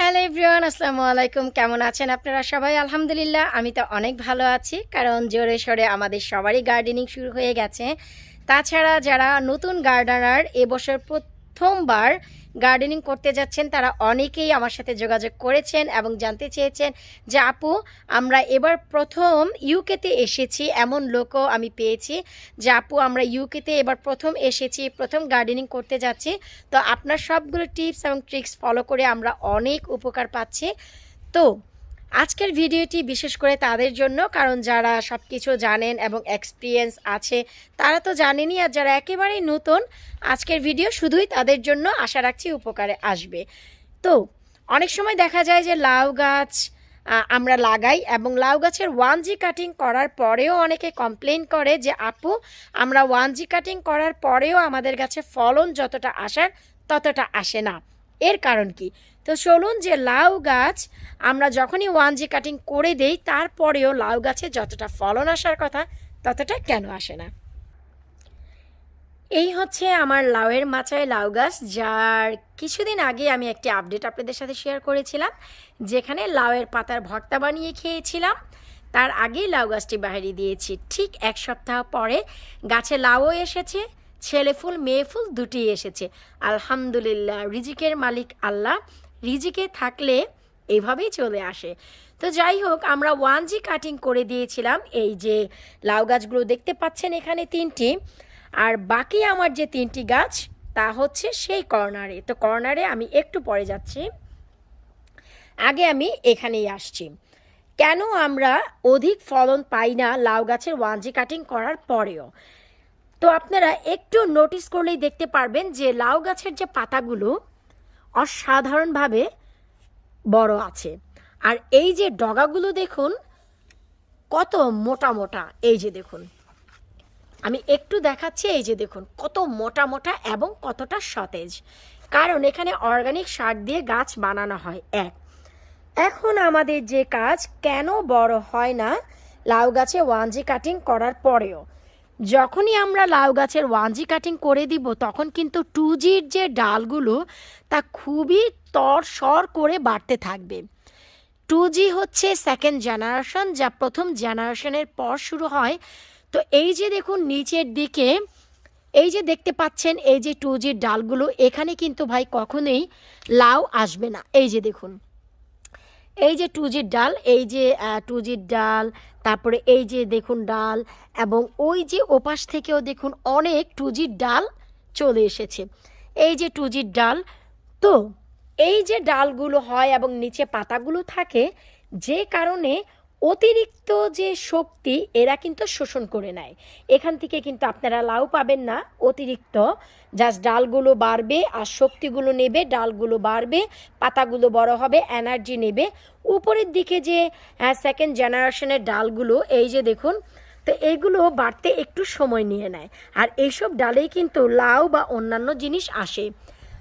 Hello everyone, আসসালামু আলাইকুম। কেমন আছেন আপনারা সবাই? আলহামদুলিল্লাহ, আমি তো অনেক ভালো আছি, কারণ জোরে সোরে আমাদের সবারই গার্ডেনিং শুরু হয়ে গেছে। তাছাড়া যারা নতুন গার্ডেনার এবছর প্রথমবার গার্ডেনিং করতে যাচ্ছেন, তারা অনেকেই আমার সাথে যোগাযোগ করেছেন এবং জানতে চেয়েছেন যে, আপু, আমরা এবার প্রথম ইউকেতে এসেছি, এমন লোকও আমি পেয়েছি যে, আপু, আমরা ইউকেতে এবার প্রথম এসেছি, প্রথম গার্ডেনিং করতে যাচ্ছি। তো আপনার সবগুলো টিপস এবং ট্রিক্স ফলো করে আমরা অনেক উপকার পাচ্ছি। তো আজকের ভিডিওটি বিশেষ করে তাদের জন্য, কারণ যারা সব কিছু জানেন এবং এক্সপিরিয়েন্স আছে, তারা তো জানেনই, আর যারা একেবারেই নতুন, আজকের ভিডিও শুধুই তাদের জন্য আশা রাখছি উপকারে আসবে। তো, অনেক সময় দেখা যায় যে লাউ গাছ আমরা লাগাই এবং লাউ গাছের ওয়ান জি কাটিং করার পরেও অনেকে কমপ্লেন করে যে, আপু, আমরা ওয়ান জি কাটিং করার পরেও আমাদের গাছে ফলন যতটা আসার, ততটা আসে না। এর কারণ কি? তো চলুন যে লাউ গাছ, আমরা যখনই ওয়ান জি কাটিং করে দেই, তারপরেও লাউ গাছে যতটা ফলন আসার কথা, ততটা কেন আসে না? এই হচ্ছে আমার লাউয়ের মাচায় লাউ গাছ, যার কিছুদিন আগে আমি একটি আপডেট আপনাদের সাথে শেয়ার করেছিলাম, যেখানে লাউয়ের পাতার ভর্তা বানিয়ে খেয়েছিলাম। তার আগেই লাউ গাছটি বাইরে দিয়েছি। ঠিক এক সপ্তাহ পরে গাছে লাউও এসেছে, ছেলে ফুল, মেয়ে ফুল দুটি এসেছে। আলহামদুলিল্লাহ, রিজিকের মালিক আল্লাহ। রিজিকে থাকলে এভাবেই চলে আসে। তো যাই হোক, আমরা ওয়ান জি কাটিং করে দিয়েছিলাম। এই যে লাউ গাছগুলো দেখতে পাচ্ছেন এখানে তিনটি। আর বাকি আমার যে তিনটি গাছ, তা হচ্ছে সেই কর্নারে। তো কর্নারে আমি একটু পরে যাচ্ছি। আগে আমি এখানেই আসছি। কেন আমরা অধিক ফলন পাই না লাউ গাছের ওয়ান জি কাটিং করার পরেও? তো আপনারা একটু নোটিস করলেই দেখতে পারবেন যে লাউ গাছের যে পাতাগুলো অসাধারণভাবে বড় আছে। আর এই যে ডগাগুলো দেখুন, কত মোটা মোটা। এই যে দেখুন, আমি একটু দেখাচ্ছি, এই যে দেখুন, কত মোটা মোটা এবং কতটা সতেজ। কারণ এখানে অর্গানিক সার দিয়ে গাছ বানানো হয়, এক। এখন আমাদের যে কাজ, কেন বড় হয় না, লাউ গাছে ওয়ান জি কাটিং করার পরেও। যখনই আমরা লাউ গাছের ওয়ান জি কাটিং করে দিব, তখন কিন্তু টু জির যে ডালগুলো, তা খুবই তর সর করে বাড়তে থাকবে। টু জি হচ্ছে সেকেন্ড জেনারেশন যা প্রথম জেনারেশনের পর শুরু হয়। তো এই যে দেখুন নিচের দিকে, এই যে দেখতে পাচ্ছেন এই যে টু জির ডালগুলো, এখানে কিন্তু ভাই কখনোই লাউ আসবে না। এই যে দেখুন। এই যে টু জির ডাল, এই যে টু জির ডাল, তারপরে এই যে দেখুন ডাল, এবং ওই যে ওপাশ থেকেও দেখুন অনেক টু জির ডাল চলে এসেছে। এই যে টু জির ডাল, তো এই যে ডালগুলো হয় এবং নিচে পাতাগুলো থাকে, যে কারণে অতিরিক্ত যে শক্তি, এরা কিন্তু শোষণ করে নেয়। এখান থেকে কিন্তু আপনারা লাউ পাবেন না, অতিরিক্ত। জাস্ট ডালগুলো বাড়বে আর শক্তিগুলো নেবে, ডালগুলো বাড়বে, পাতাগুলো বড় হবে এনার্জি নেবে। উপরের দিকে যে সেকেন্ড জেনারেশনের ডালগুলো, এই যে দেখুন, তো এইগুলো বাড়তে একটু সময় নিয়ে নেয়। আর এইসব ডালেই কিন্তু লাউ বা অন্যান্য জিনিস আসে।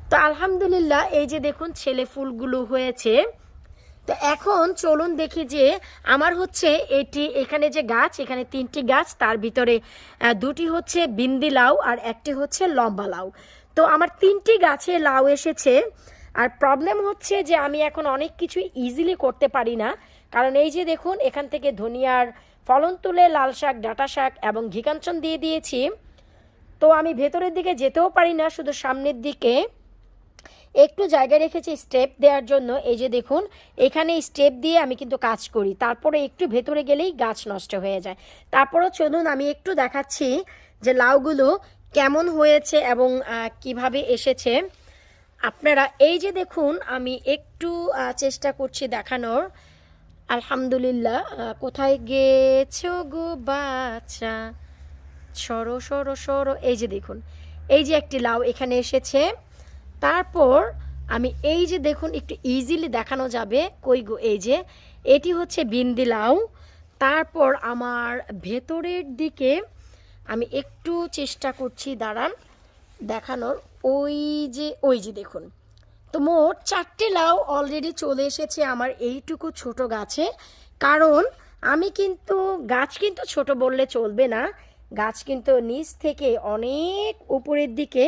তো আলহামদুলিল্লাহ, এই যে দেখুন, ছেলে ফুলগুলো হয়েছে। তো এখন চলুন দেখি যে আমার হচ্ছে এটি, এখানে যে গাছ, এখানে তিনটি গাছ, তার ভিতরে দুটি হচ্ছে বিন্দি লাউ আর একটি হচ্ছে লম্বা লাউ। তো আমার তিনটি গাছে লাউ এসেছে আর প্রবলেম হচ্ছে যে আমি এখন অনেক কিছু ইজিলি করতে পারি না। কারণ এই যে দেখুন, এখান থেকে ধনিয়ার ফলন তুলে লাল শাক, ডাটা শাক এবং ঘিকাঞ্চন দিয়ে দিয়েছি। তো আমি ভেতরের দিকে যেতেও পারি না, শুধু সামনের দিকে। একটু জায়গা রেখেছি স্টেপ দেওয়ার জন্য। এই যে দেখুন, এখানে স্টেপ দিয়ে আমি কিন্তু কাজ করি। তারপরে একটু ভেতরে গেলেই গাছ নষ্ট হয়ে যায়। তারপরও চলুন, আমি একটু দেখাচ্ছি যে লাউগুলো কেমন হয়েছে এবং কীভাবে এসেছে। আপনারা এই যে দেখুন, আমি একটু চেষ্টা করছি দেখানোর। আলহামদুলিল্লাহ কোথায় গেছো গো বাচ্চা সরো সরো সরো। এই যে দেখুন, এই যে একটি লাউ এখানে এসেছে। তারপর আমি এই যে দেখুন, একটু ইজিলি দেখানো যাবে কই গো, এই যে, এটি হচ্ছে বিন্দি লাউ তারপর আমার ভেতরের দিকে আমি একটু চেষ্টা করছি দাঁড়ান, দেখানোর। ওই যে ওই যে দেখুন, তো মোট চারটে লাউ অলরেডি চলে এসেছে আমার এইটুকু ছোট গাছে। কারণ আমি কিন্তু, গাছ কিন্তু ছোট বললে চলবে না। গাছ কিন্তু নিচ থেকে অনেক উপরের দিকে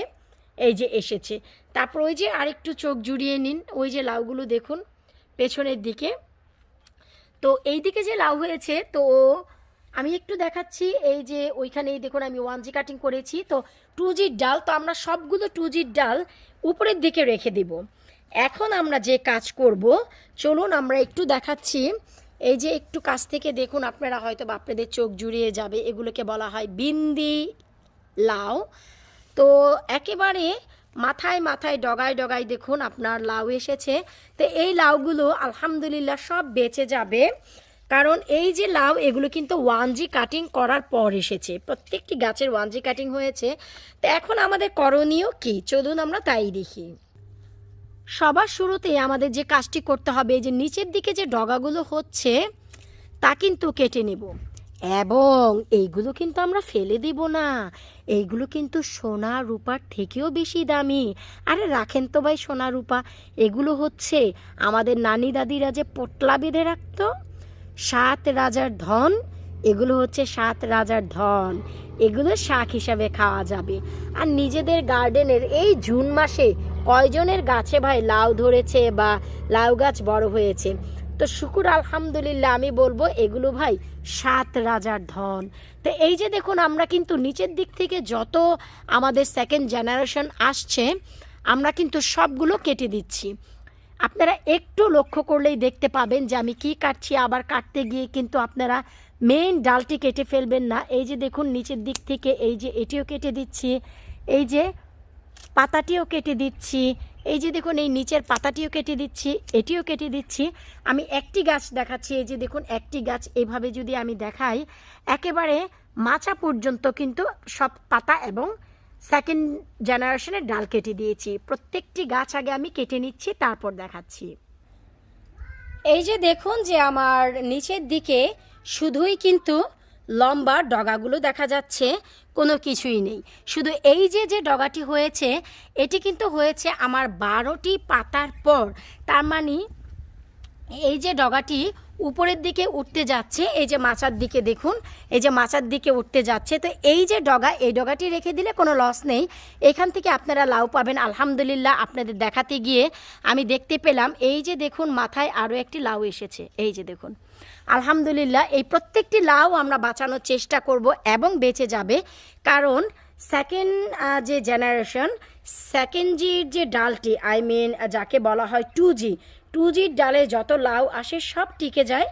এই যে এসেছে। তারপর ওই যে আরেকটু চোখ জুড়িয়ে নিন, ওই যে লাউগুলো দেখুন পেছনের দিকে। তো এই দিকে যে লাউ হয়েছে, তো আমি একটু দেখাচ্ছি, এই যে ওইখানেই দেখুন আমি ওয়ান জি কাটিং করেছি। তো টু জির ডাল, তো আমরা সবগুলো টু জির ডাল উপরের দিকে রেখে দিব। এখন আমরা যে কাজ করব, চলুন আমরা একটু দেখাচ্ছি। এই যে একটু কাছ থেকে দেখুন, আপনারা হয়তো বা আপনাদের চোখ জুড়িয়ে যাবে। এগুলোকে বলা হয় বিন্দি লাউ। তো একেবারে মাথায় মাথায় ডগায় ডগায় দেখুন আপনার লাউ এসেছে। তো এই লাউগুলো আলহামদুলিল্লাহ সব বেঁচে যাবে। কারণ এই যে লাউ, এগুলো কিন্তু ওয়ান জি কাটিং করার পর এসেছে। প্রত্যেকটি গাছের ওয়ান জি কাটিং হয়েছে। তো এখন আমাদের করণীয় কি? চলুন আমরা তাই দেখি। সবার শুরুতে আমাদের যে কাজটি করতে হবে যে নিচের দিকে যে ডগাগুলো হচ্ছে, তা কিন্তু কেটে নেব। এবং এইগুলো কিন্তু আমরা ফেলে দিব না। এইগুলো কিন্তু সোনা রূপার থেকেও বেশি দামি। আরে রাখেন তো ভাই সোনা রূপা। এগুলো হচ্ছে আমাদের নানি দাদিরা যে পোটলা বেঁধে রাখতো, সাত রাজার ধন, এগুলো হচ্ছে সাত রাজার ধন। এগুলো শাক হিসাবে খাওয়া যাবে। আর নিজেদের গার্ডেনের এই জুন মাসে কয়জনের গাছে ভাই লাউ ধরেছে বা লাউ গাছ বড় হয়েছে? তো শুকুর আলহামদুলিল্লাহ, আমি বলব এগুলো ভাই সাত রাজার ধন। তো এই যে দেখুন, আমরা কিন্তু নিচের দিক থেকে যত আমাদের সেকেন্ড জেনারেশন আসছে, আমরা কিন্তু সবগুলো কেটে দিচ্ছি। আপনারা একটু লক্ষ্য করলেই দেখতে পাবেন যে আমি কি কাটছি, আবার কাটতে গিয়ে কিন্তু আপনারা মেইন ডালটি কেটে ফেলবেন না। এই যে দেখুন, নিচের দিক থেকে এই যে এটিও কেটে দিচ্ছি, এই যে পাতাটিও কেটে দিচ্ছি এই যে দেখুন, এই নিচের পাতাটিও কেটে দিচ্ছি, এটিও কেটে দিচ্ছি। আমি একটি গাছ দেখাচ্ছি, এই যে দেখুন, একটি গাছ। এভাবে যদি আমি দেখাই, একেবারে মাচা পর্যন্ত কিন্তু সব পাতা এবং সেকেন্ড জেনারেশনের ডাল কেটে দিয়েছি। প্রত্যেকটি গাছ আগে আমি কেটে নিচ্ছি, তারপর দেখাচ্ছি। এই যে দেখুন যে আমার নিচের দিকে শুধুই কিন্তু লম্বা ডগাগুলো দেখা যাচ্ছে। কোনো কিছুই নেই। শুধু এই যে যে ডগাটি হয়েছে, এটি কিন্তু হয়েছে আমার বারোটি পাতার পর। তার মানে এই যে ডগাটি উপরের দিকে উঠতে যাচ্ছে, এই যে মাচার দিকে দেখুন, এই যে মাচার দিকে উঠতে যাচ্ছে, তো এই যে ডগা, এই ডগাটি রেখে দিলে কোনো লস নেই। এখান থেকে আপনারা লাউ পাবেন, আলহামদুলিল্লাহ আপনাদের দেখাতে গিয়ে আমি দেখতে পেলাম, এই যে দেখুন মাথায় আরও একটি লাউ এসেছে, এই যে দেখুন। আলহামদুলিল্লাহ, এই প্রত্যেকটি লাউ আমরা বাঁচানোর চেষ্টা করব এবং বেঁচে যাবে, কারণ সেকেন্ড যে জেনারেশন সেকেন্ড জির যে ডালটি আই মিন যাকে বলা হয় টু জি টু জির ডালে যত লাউ আসে সব টিকে যায়।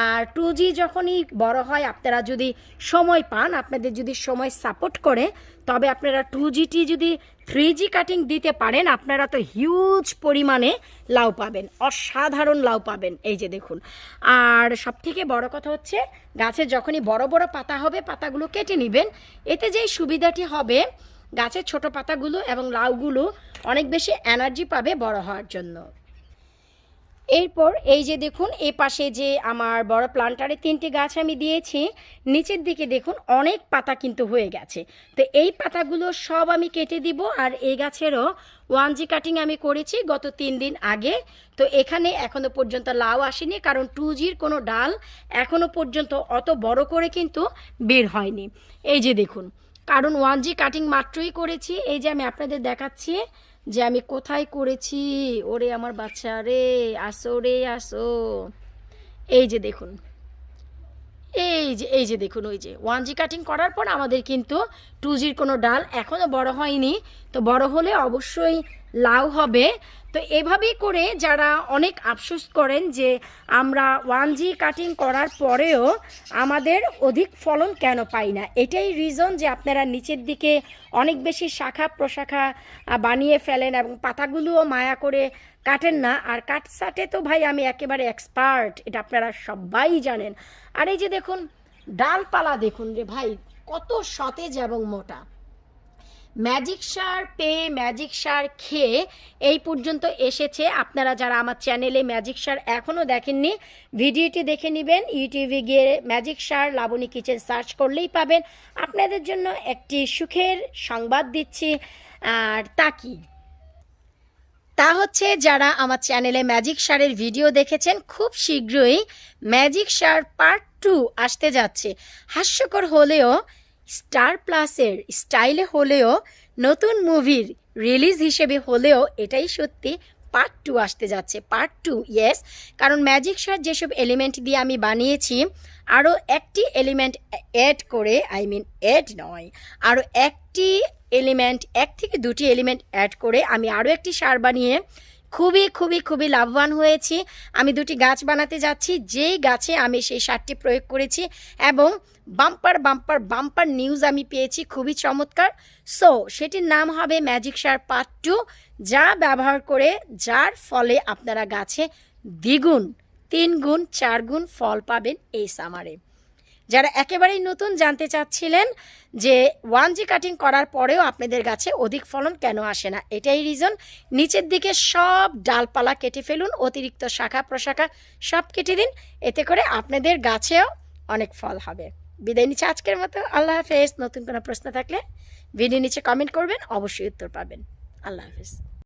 আর টু জি যখনই বড় হয়, আপনারা যদি সময় পান, আপনাদের যদি সময় সাপোর্ট করে, তবে আপনারা টু জিটি যদি থ্রি জি কাটিং দিতে পারেন, আপনারা তো হিউজ পরিমাণে লাউ পাবেন, অসাধারণ লাউ পাবেন। এই যে দেখুন। আর সবথেকে বড় কথা হচ্ছে গাছের যখনই বড় বড় পাতা হবে, পাতাগুলো কেটে নেবেন। এতে যেই সুবিধাটি হবে, গাছের ছোট পাতাগুলো এবং লাউগুলো অনেক বেশি এনার্জি পাবে বড় হওয়ার জন্য। এরপর এই যে দেখুন, এ পাশে যে আমার বড় প্লান্টারে তিনটি গাছ আমি দিয়েছি, নিচের দিকে দেখুন অনেক পাতা কিন্তু হয়ে গেছে। তো এই পাতাগুলো সব আমি কেটে দিব আর এই গাছেরও ওয়ান জি কাটিং আমি করেছি গত তিন দিন আগে। তো এখানে এখনও পর্যন্ত লাউ আসেনি, কারণ টু জির কোনো ডাল এখনও পর্যন্ত অত বড় করে কিন্তু বের হয়নি। এই যে দেখুন, কারণ ওয়ান জি কাটিং মাত্রই করেছি। এই যে আমি আপনাদের দেখাচ্ছি যে আমি কোথায় করেছি? ওরে আমার বাচ্চা রে, আসো রে, আসো। এই যে দেখুন। এই যে এই যে দেখুন, ওই যে। ওয়ান জি কাটিং করার পর আমাদের কিন্তু টু জির কোনো ডাল এখনও বড় হয়নি। তো বড় হলে অবশ্যই লাউ হবে। তো এভাবেই করে যারা অনেক আফসোস করেন যে আমরা ওয়ান জি কাটিং করার পরেও আমাদের অধিক ফলন কেন পাই না। এটাই রিজন যে আপনারা নিচের দিকে অনেক বেশি শাখা প্রশাখা বানিয়ে ফেলেন এবং পাতাগুলোও মায়া করে কাটেন না। আর কাটসাটে তো ভাই আমি একেবারে এক্সপার্ট এটা আপনারা সবাই জানেন। আর এই যে দেখুন, ডালপালা দেখুন রে ভাই, কত সতেজ এবং মোটা। ম্যাজিক সার পেয়ে ম্যাজিক সার খেয়ে এই পর্যন্ত এসেছে। আপনারা যারা আমার চ্যানেলে ম্যাজিক সার এখনও দেখেননি, ভিডিওটি দেখে নেবেন। ইউটিউবে গিয়ে magic sir, Laboni kitchen search করলেই পাবেন। আপনাদের জন্য একটি সুখের সংবাদ দিচ্ছি, আর তা কি? তা হচ্ছে যারা আমার চ্যানেলে ম্যাজিক সারের ভিডিও দেখেছেন, খুব শীঘ্রই ম্যাজিক সার পার্ট টু আসতে যাচ্ছে। হাস্যকর হলেও স্টার প্লাসের স্টাইলে হলেও, নতুন মুভির রিলিজ হিসেবে হলেও এটাই সত্যি পার্ট টু আসতে যাচ্ছে। পার্ট টু ইয়েস কারণ ম্যাজিক সার যেসব এলিমেন্ট দিয়ে আমি বানিয়েছি, আরও একটি এলিমেন্ট অ্যাড করে আই মিন অ্যাড নয়, আরও একটি এলিমেন্ট এক থেকে দুটি এলিমেন্ট অ্যাড করে আমি আরও একটি সার বানিয়ে খুবই খুবই খুবই লাভবান হয়েছি। আমি দুটি গাছ বানাতে যাচ্ছি, যেই গাছে আমি সেই সারটি প্রয়োগ করেছি এবং বাম্পার বাম্পার বাম্পার নিউজ আমি পেয়েছি, খুবই চমৎকার। সো, সেটির নাম হবে ম্যাজিক সার পার্ট টু, যা ব্যবহার করে, যার ফলে আপনারা গাছে দ্বিগুণ তিন গুণ চার গুণ ফল পাবেন এই সামারে। যারা একেবারেই নতুন জানতে চাচ্ছিলেন যে ওয়ান জি কাটিং করার পরেও আপনাদের গাছে অধিক ফলন কেন আসে না, এটাই রিজন নিচের দিকে সব ডালপালা কেটে ফেলুন, অতিরিক্ত শাখা প্রশাখা সব কেটে দিন, এতে করে আপনাদের গাছেও অনেক ফল হবে। বিদায় নিচ্ছে আজকের মতো, আল্লাহ হাফেজ। নতুন কোনো প্রশ্ন থাকলে ভিডিও নিচে কমেন্ট করবেন, অবশ্যই উত্তর পাবেন। আল্লাহ হাফেজ।